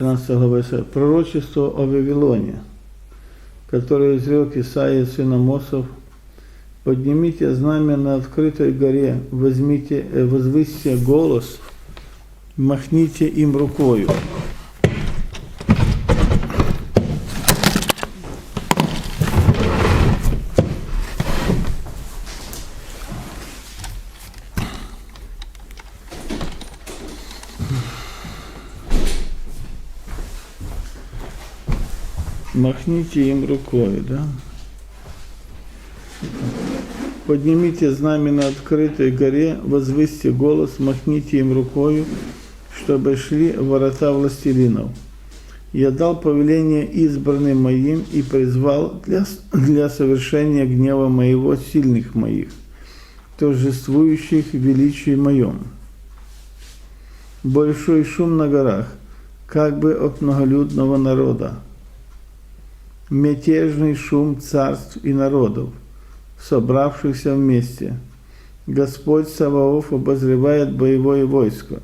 13 глава Исаия. Пророчество о Вавилоне, которое изрек Исаия, сын Амосов. Поднимите знамя на открытой горе, возьмите, э, возвысьте голос, махните им рукою. Махните им рукой, да? Поднимите знамя на открытой горе, возвысьте голос, махните им рукою, чтобы шли ворота властелинов. Я дал повеление избранным моим и призвал для, для совершения гнева моего сильных моих, торжествующих в моем. Большой шум на горах, как бы от многолюдного народа, мятежный шум царств и народов, собравшихся вместе. Господь Саваоф обозревает боевое войско.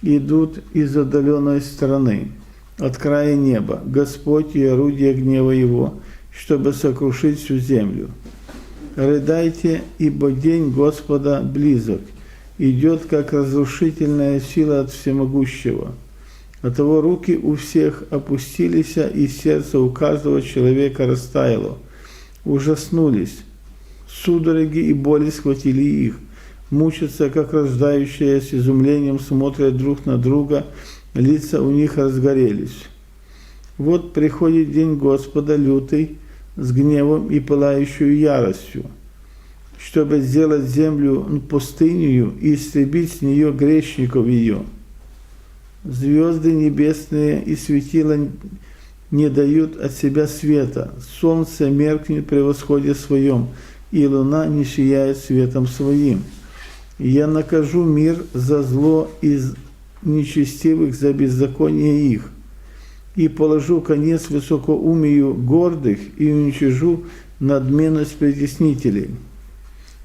Идут из отдаленной стороны, от края неба, Господь и орудие гнева Его, чтобы сокрушить всю землю. Рыдайте, ибо день Господа близок, идет как разрушительная сила от всемогущего – Оттого руки у всех опустились, и сердце у каждого человека растаяло. Ужаснулись. Судороги и боли схватили их. Мучатся, как рождающие, с изумлением смотрят друг на друга, лица у них разгорелись. Вот приходит день Господа лютый, с гневом и пылающую яростью, чтобы сделать землю пустынью и истребить с нее грешников ее – Звезды небесные и светила не дают от себя света. Солнце меркнет при восходе своем, и луна не сияет светом своим. Я накажу мир за зло из нечестивых за беззаконие их, и положу конец высокоумию гордых, и уничижу надменность притеснителей.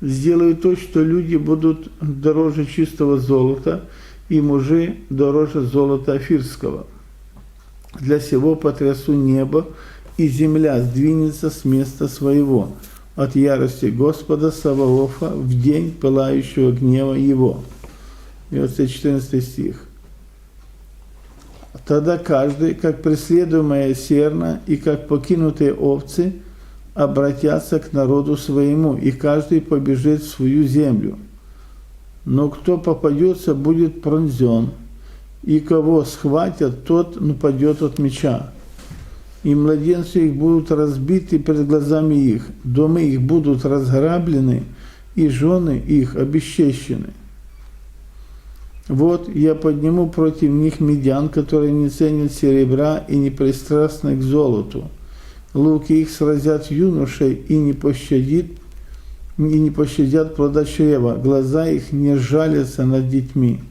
Сделаю то, что люди будут дороже чистого золота – и мужи дороже золота афирского. Для сего потрясу небо, и земля сдвинется с места своего от ярости Господа Саваофа в день пылающего гнева его. И вот 14 стих. Тогда каждый, как преследуемая серна и как покинутые овцы, обратятся к народу своему, и каждый побежит в свою землю – но кто попадется, будет пронзен, и кого схватят, тот нападет от меча. И младенцы их будут разбиты перед глазами их, дома их будут разграблены, и жены их обесчещены. Вот я подниму против них медян, которые не ценят серебра и не пристрастны к золоту. Луки их сразят юношей и не пощадит и не пощадят плода чрева, глаза их не жалятся над детьми.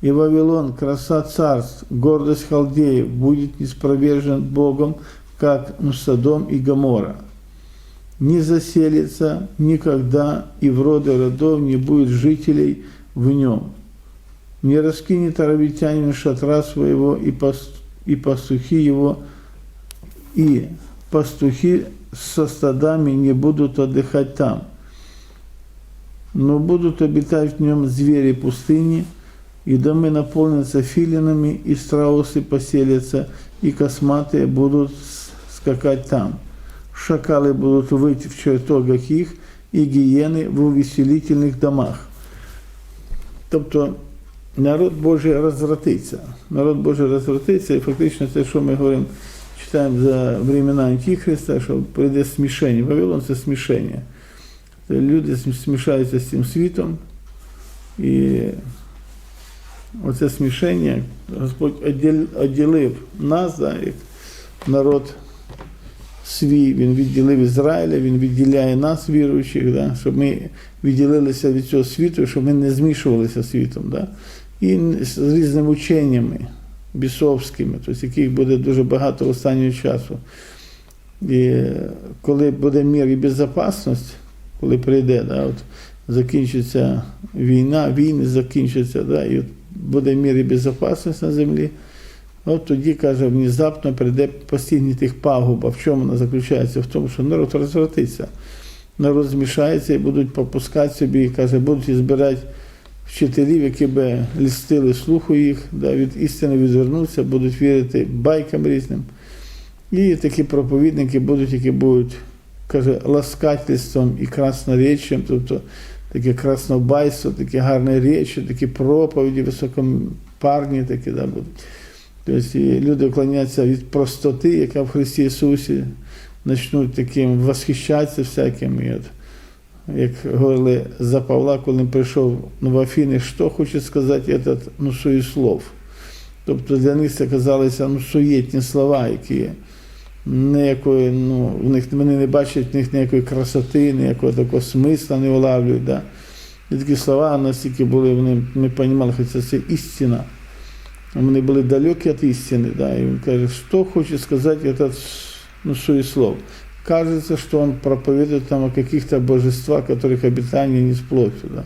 И Вавилон, краса царств, гордость халдеев, будет неспровержен Богом, как Содом и Гамора. Не заселится никогда, и в роды родов не будет жителей в нем. Не раскинет аравитянин шатра своего, и, пас, и пастухи его, и пастухи со стадами не будут отдыхать там – но будут обитать в нем звери пустыни, и домы наполнятся филинами, и страусы поселятся, и косматые будут скакать там. Шакалы будут выйти в чертогах их, і гієни в увеселительних домах. Тобто народ Божий розвратиться. Народ Божий розвратиться, і фактично це, що ми говоримо, читаємо за времена Антихриста, що прийде смішення. Вавилон це смішення люди смішаються з цим світом. І оце смішення Господь відділив нас, да, як народ свій, Він відділив Ізраїля, Він відділяє нас, віруючих, да, щоб ми відділилися від цього світу, щоб ми не змішувалися світом. Да, І з різними ученнями бісовськими, тобто яких буде дуже багато останнього часу. І коли буде мир і безпечність, коли прийде, да, от закінчиться війна, війни закінчаться, да, і от буде мір і безпечність на землі, От тоді, каже, внезапно прийде постійні тих пагуба. В чому вона заключається? В тому, що народ розвратиться. Народ змішається і будуть попускати собі, каже, будуть збирати вчителів, які би лістили слуху їх, да, від істини відвернуться, будуть вірити байкам різним. І такі проповідники будуть, які будуть, каже, ласкательством і краснореччям, тобто таке краснобайство, такі гарні речі, такі проповіді високопарні такі да. Тобто люди вклоняться від простоти, яка в Христі Ісусі, почнуть таким восхищатися всяким. І от, як говорили за Павла, коли він прийшов в Афіни, що хоче сказати этот, ну, суєслов. Тобто для них це казалися ну, суєтні слова, які ніякої, ну, в них, вони не бачать в них ніякої красоти, ніякого такого смисла не улавлюють. Да? І такі слова настільки були, вони не розуміли, хоча це істина. Вони були далекі від істини. Да? І він каже, що хоче сказати этот ну, суеслов. Кажется, что он проповедует там о каких-то божествах, которых обитание не с плотью. Да?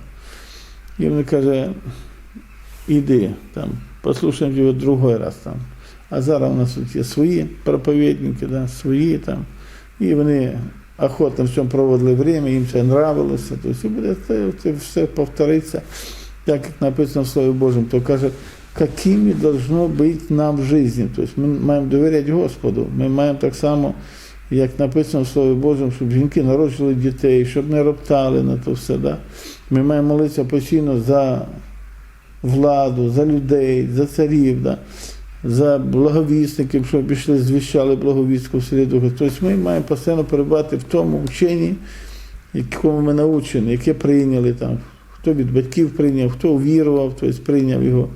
І він каже, іди, там, послухаємо його другий раз там. А зараз у нас тут є свої проповідники, да, свої там. І вони охотно в цьому проводили время, їм це нравилося. Тобто, і буде це, це все повториться, так як написано в Слові Божому, то каже, якими должно бути нам в житті. Тобто ми маємо довіряти Господу. Ми маємо так само, як написано в Слові Божому, щоб жінки народжували дітей, щоб не роптали на то все. Да? Ми маємо молитися постійно за владу, за людей, за царів. Да? За благовісників, щоб пішли, звіщали благовістку в селі Духа. Тобто ми маємо постійно перебувати в тому вченні, якому ми навчені, яке прийняли там. Хто від батьків прийняв, хто увірував, тобто прийняв його.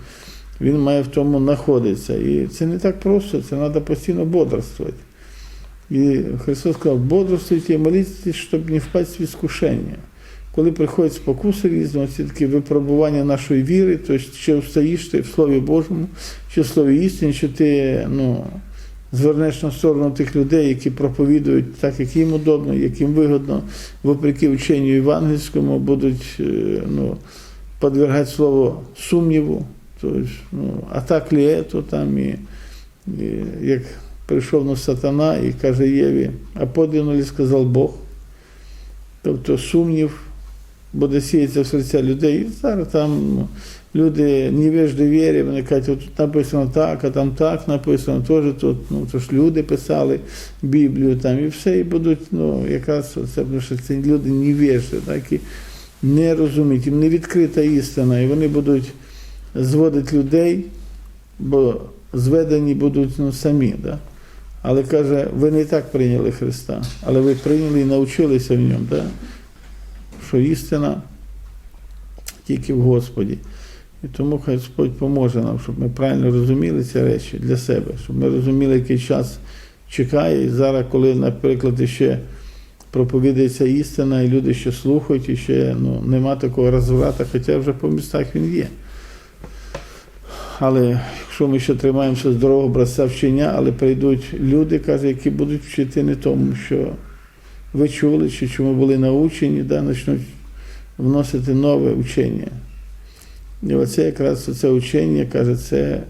Він має в тому знаходитися. І це не так просто, це треба постійно бодрствувати. І Христос сказав, бодрствуйте моліться, щоб не впасть в іскушення. Коли приходять спокуси різні, ці такі випробування нашої віри, то чи встоїш ти в Слові Божому, чи в Слові істині, чи ти ну, звернеш на сторону тих людей, які проповідують так, як їм удобно, як їм вигодно, вопреки вченню євангельському, будуть ну, подвергати слово сумніву. Тобто, ну, а так це там, і, і як прийшов на сатана і каже Єві, а подано ли сказав Бог. Тобто сумнів буде сіятися в серця людей. І зараз там ну, люди невежди вірі, вони кажуть, тут написано так, а там так написано, теж тут, ну то ж люди писали Біблію там і все, і будуть, ну, якраз це, тому що це люди невежди, так, і не розуміють, їм не відкрита істина, і вони будуть зводити людей, бо зведені будуть ну, самі. Да? Але каже, ви не так прийняли Христа, але ви прийняли і навчилися в ньому, да? Що істина тільки в Господі. І тому хай Господь поможе нам, щоб ми правильно розуміли ці речі для себе, щоб ми розуміли, який час чекає. І зараз, коли, наприклад, ще проповідається істина, і люди ще слухають, і ще ну, нема такого розврата, хоча вже по містах він є. Але якщо ми ще тримаємося здорового образця вчення, але прийдуть люди, каже, які будуть вчити не тому, що ви чули, чи чому були научені, да, почнуть вносити нове вчення. І оце якраз це учення, каже, це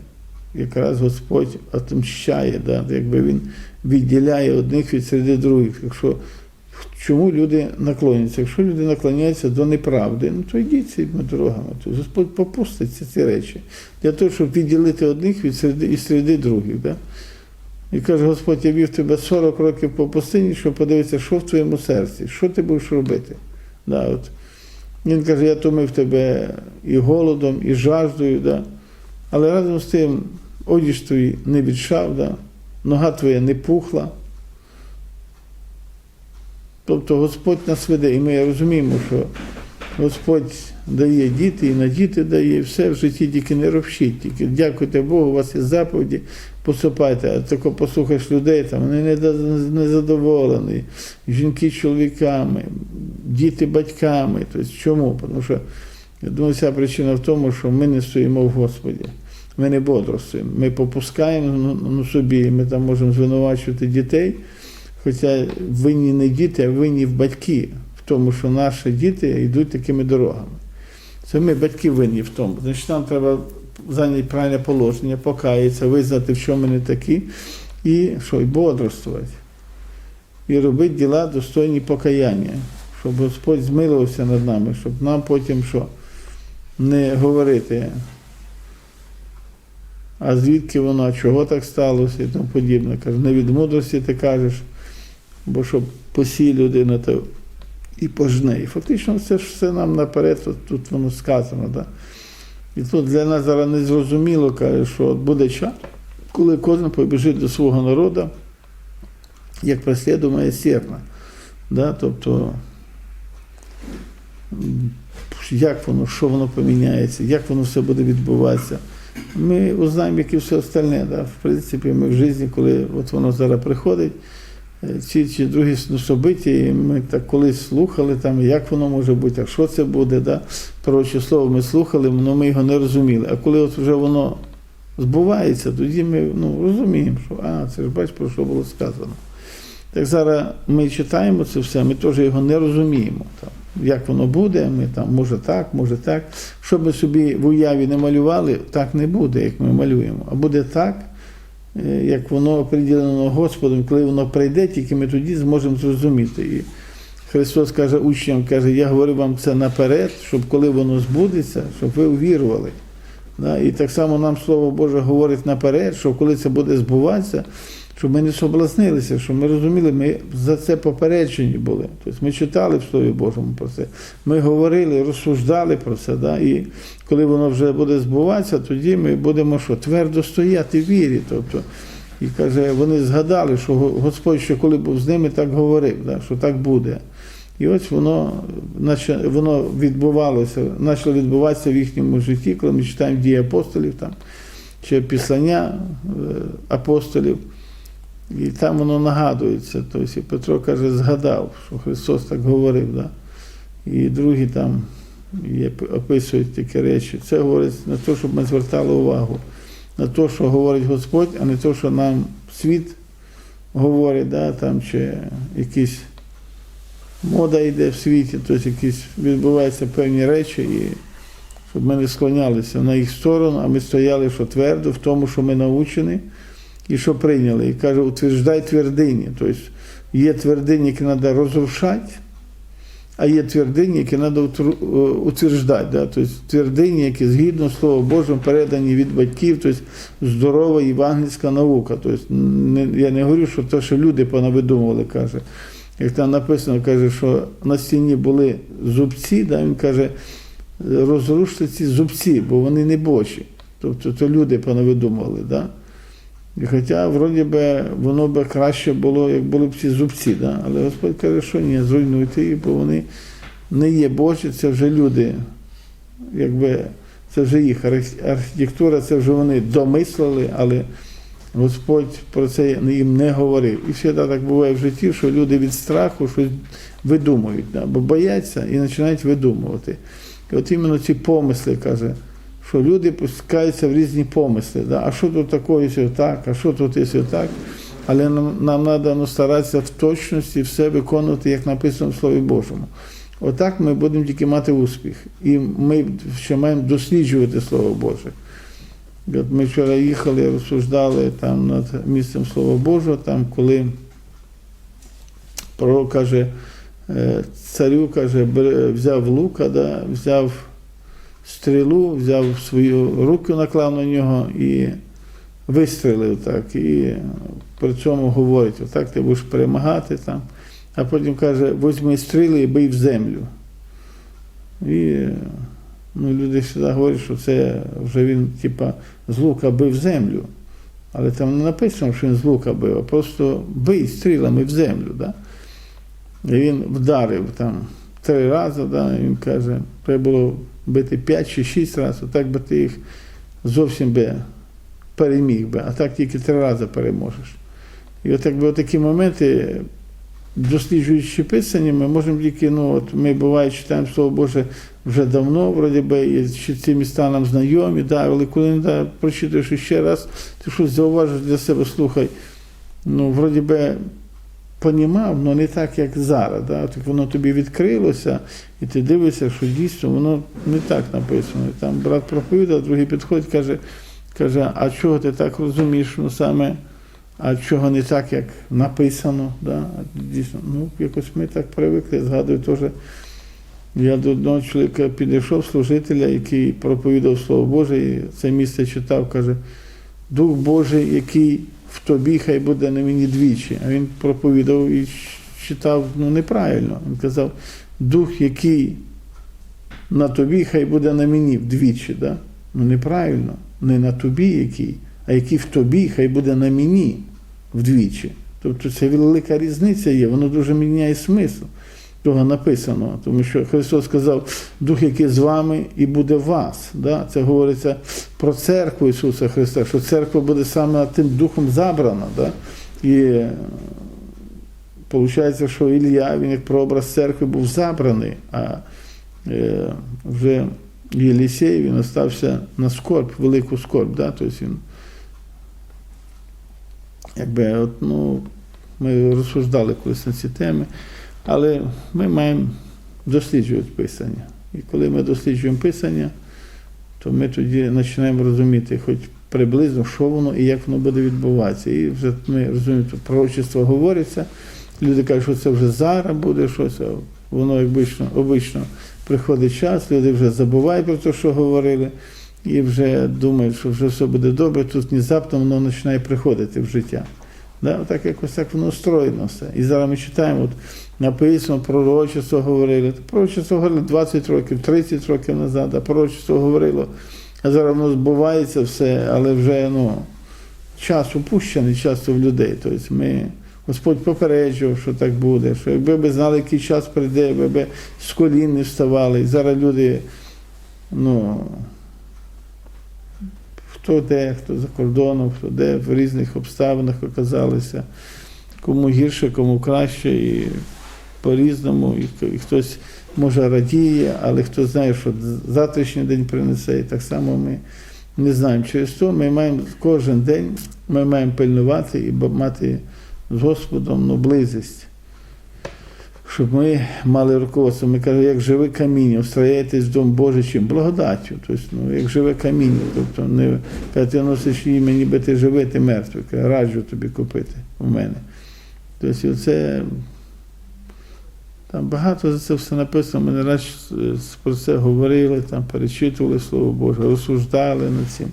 якраз Господь отмщає, да, якби Він відділяє одних від серед других. Якщо Чому люди наклоняться? Якщо люди наклоняються до неправди, ну то йдіть цими дорогами. То Господь попустить ці речі для того, щоб відділити одних від середи і середи других. Да? І каже, Господь, я вів тебе 40 років по пустині, щоб подивитися, що в твоєму серці, що ти будеш робити. Да, от. Він каже, я томив тебе і голодом, і жаждою, да? але разом з тим одіж твій не відшав, да? нога твоя не пухла. Тобто Господь нас веде, і ми розуміємо, що Господь дає діти, і на діти дає, і все в житті тільки не робщіть, тільки дякуйте Богу, у вас є заповіді, поступайте, а тако послухаєш людей, там вони незадоволені, жінки чоловіками, діти батьками. Тобто чому? Тому що я думаю, вся причина в тому, що ми не стоїмо в Господі. Ми не бодрствуємо. Ми попускаємо ну, собі, ми там можемо звинувачувати дітей. Хоча винні не діти, а винні в батьки в тому, що наші діти йдуть такими дорогами. Це ми батьки винні в тому. Значить, нам треба зайняти правильне положення, покаятися, визнати, в чому не такі, і що, і бодрствувати. І робити діла достойні покаяння, щоб Господь змилувався над нами, щоб нам потім що не говорити, а звідки воно, чого так сталося і тому подібне. Каже, не від мудрості ти кажеш, бо щоб посій людина, то і пожне. І фактично це ж все нам наперед, тут воно сказано. Да? І тут для нас зараз не зрозуміло, каже, що от буде час, коли кожен побіжить до свого народу, як преслідує сірна. Да? Тобто, як воно, що воно поміняється, як воно все буде відбуватися. Ми узнаємо, як і все остальне. Да? В принципі, ми в житті, коли от воно зараз приходить, ці чи другі ну, і ми так колись слухали, там, як воно може бути, а що це буде. Да? Пророче слово ми слухали, але ми його не розуміли. А коли от вже воно збувається, тоді ми ну, розуміємо, що а, це ж бач, про що було сказано. Так зараз ми читаємо це все, ми теж його не розуміємо. Там, як воно буде, ми там, може так, може так. Що ми собі в уяві не малювали, так не буде, як ми малюємо. А буде так, е, як воно оприділено Господом, коли воно прийде, тільки ми тоді зможемо зрозуміти. І Христос каже учням, каже, я говорю вам це наперед, щоб коли воно збудеться, щоб ви увірували. І так само нам Слово Боже говорить наперед, що коли це буде збуватися, щоб ми не соблазнилися, щоб ми розуміли, ми за це попереджені були. Тобто ми читали в Слові Божому про це. Ми говорили, розсуждали про це. Да? І коли воно вже буде збуватися, тоді ми будемо що? Твердо стояти в вірі. Тобто, і каже, вони згадали, що Господь ще коли був з ними, так говорив, да? що так буде. І ось воно, воно відбувалося, почало відбуватися в їхньому житті, коли ми читаємо дії апостолів там, чи післання е, апостолів. І там воно нагадується. Тобто Петро каже, згадав, що Христос так говорив. Да? І другі там описують такі речі. Це говорить на те, щоб ми звертали увагу на те, що говорить Господь, а не те, що нам світ говорить, да? там, чи якісь мода йде в світі, тобто якісь відбуваються певні речі, і щоб ми не склонялися на їх сторону, а ми стояли що твердо в тому, що ми научені і що прийняли. І каже, утверждай твердині. Тобто є твердині, які треба розрушати, а є твердині, які треба утверждати. Да? Тобто твердині, які згідно Слова Божого передані від батьків, тобто здорова євангельська наука. Тобто, я не говорю, що те, що люди понавидумували, каже. Як там написано, каже, що на стіні були зубці, да, він каже, розруште ці зубці, бо вони не бочі. Тобто то люди понавидумували. Да? І Хоча, вроді би, воно би краще було, як були б ці зубці. Да? Але Господь каже, що ні, зруйнуйте їх, бо вони не є Божі, це вже люди, якби це вже їх архітектура, це вже вони домислили, але Господь про це їм не говорив. І завжди так буває в житті, що люди від страху щось видумують, да? бо бояться і починають видумувати. І от іменно ці помисли, каже, що люди пускаються в різні помисли. Да? А що тут такое, якщо так, а що тут, якщо так. Але нам, нам треба ну, старатися в точності все виконувати, як написано в Слові Божому. Отак ми будемо тільки мати успіх. І ми ще маємо досліджувати Слово Боже. От ми вчора їхали, розсуждали там над місцем Слова Божого, там, коли пророк каже, е, царю каже, взяв лука, да, взяв стрілу, взяв свою руку, наклав на нього і вистрілив так. І при цьому говорить, отак ти будеш перемагати там. А потім каже, візьми стріли і бий в землю. І ну, люди завжди говорять, що це вже він, типа, з лука бив землю. Але там не написано, що він з лука бив, а просто бий стрілами в землю. Да? І він вдарив там три рази, да? він каже, треба було бити п'ять чи шість разів, так би ти їх зовсім би переміг би, а так тільки три рази переможеш. І от якби такі моменти, досліджуючи писання, ми можемо тільки, ну от ми буває читаємо Слово Боже вже давно, вроді би, і ці міста нам знайомі, да, але коли да, прочитаєш ще раз, ти щось зауважиш для себе, слухай, ну, вроді би, понімав, але не так, як зараз. Да? Так воно тобі відкрилося, і ти дивишся, що дійсно воно не так написано. І там брат проповідав, другий підходить, каже, каже, а чого ти так розумієш? Ну саме, а чого не так, як написано? Да? Дійсно, ну якось ми так привикли, згадую теж. Я до одного чоловіка підійшов, служителя, який проповідав Слово Боже, і це місце читав, каже, Дух Божий, який в тобі, хай буде на мені двічі. А він проповідав і читав ну, неправильно. Він казав, Дух, який на тобі, хай буде на мені вдвічі. Да? Ну неправильно, не на тобі який, а який в тобі, хай буде на мені вдвічі. Тобто це велика різниця є, воно дуже міняє смисл того написано, тому що Христос сказав, Дух, який з вами і буде вас. Да? Це говориться про церкву Ісуса Христа, що церква буде саме тим Духом забрана. Да? І виходить, що Ілля, він як прообраз церкви був забраний, а е, вже Єлісей він остався на скорб, велику скорб. Да? Тобто він, якби, от, ну, ми розсуждали колись на ці теми. Але ми маємо досліджувати Писання. І коли ми досліджуємо Писання, то ми тоді починаємо розуміти, хоч приблизно, що воно і як воно буде відбуватися. І вже ми розуміємо, що пророчество говориться. Люди кажуть, що це вже зараз буде щось, а воно обично, обично приходить час, люди вже забувають про те, що говорили, і вже думають, що вже все буде добре, тут внезапно воно починає приходити в життя. Да? Так якось так воно устроєно все. І зараз ми читаємо, от написано, пророчество говорили. Пророчество говорили 20 років, 30 років назад, а пророчество говорило. А зараз воно збувається все, але вже ну, час упущений часто в людей. Тобто ми, Господь попереджував, що так буде, що якби ви знали, який час прийде, б з колін не вставали. Зараз люди, ну, хто де, хто за кордоном, хто де, в різних обставинах оказалися, кому гірше, кому краще, і по-різному, і, хтось може радіє, але хто знає, що завтрашній день принесе, і так само ми не знаємо. Через то ми маємо кожен день ми маємо пильнувати і мати з Господом ну, близість. Щоб ми мали руководство. Ми кажемо, як живе каміння, устрояєтесь в Дом Божий чим? Благодаттю. Тобто, ну, як живе каміння. Тобто не каже, ти носиш ім'я, ніби ти живий, ти мертвий. Каже, раджу тобі купити у мене. Тобто це там багато за це все написано. Ми не раз про це говорили, там перечитували Слово Боже, розсуждали над цим.